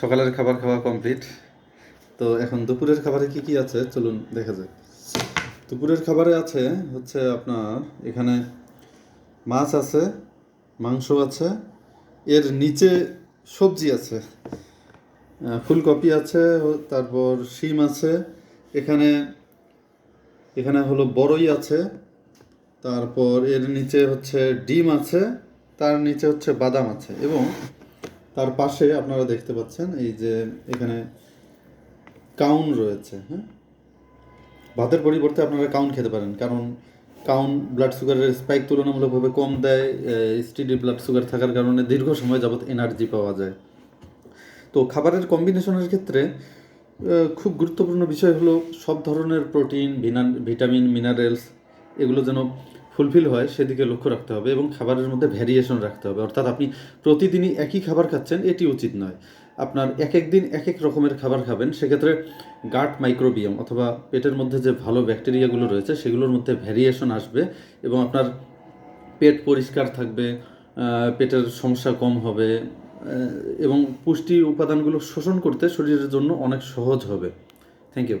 সকালের খাবার খাওয়া কমপ্লিট তো এখন দুপুরের খাবারে কি কি আছে? চলুন দেখা যাক। দুপুরের খাবারে আছে হচ্ছে আপনার এখানে মাছ আছে, মাংস আছে, এর নিচে সবজি আছে ফুলকপি আছে তারপর শিম আছে, এখানে এখানে হলো বড়ই আছে, তারপর এর নিচে হচ্ছে ডিম আছে, তার নিচে হচ্ছে বাদাম আছে এবং তার পাশে আপনারা দেখতে পাচ্ছেন এই যে এখানে কাউন রয়েছে হ্যাঁ? ভাতের পরিবর্তে আপনারা কাউন খেতে পারেন, কারণ কাউন ব্লাড সুগারের স্পাইক তুলনামূলকভাবে কম দেয় স্টিডি ব্লাড সুগার থাকার কারণে দীর্ঘ সময় যাবত এনার্জি পাওয়া যায়। তো খাবারের কম্বিনেশনের ক্ষেত্রে খুব গুরুত্বপূর্ণ বিষয় হলো সব ধরনের প্রোটিন ভিটামিন মিনারেলস এগুলো যেন ফুলফিল হয়, সেদিকে লক্ষ্য রাখতে হবে এবং খাবারের মধ্যে ভ্যারিয়েশন রাখতে হবে। অর্থাৎ আপনি প্রতিদিনই একই খাবার খাচ্ছেন, এটি উচিত নয়। আপনার এক এক দিন এক এক রকমের খাবার খাবেন, সেক্ষেত্রে গাট মাইক্রোবিয়াম অথবা পেটের মধ্যে যে ভালো ব্যাকটেরিয়াগুলো রয়েছে, সেগুলোর মধ্যে ভ্যারিয়েশন আসবে এবং আপনার পেট পরিষ্কার থাকবে পেটের সমস্যা কম হবে এবং পুষ্টি উপাদানগুলো শোষণ করতে শরীরের জন্য অনেক সহজ হবে। Thank you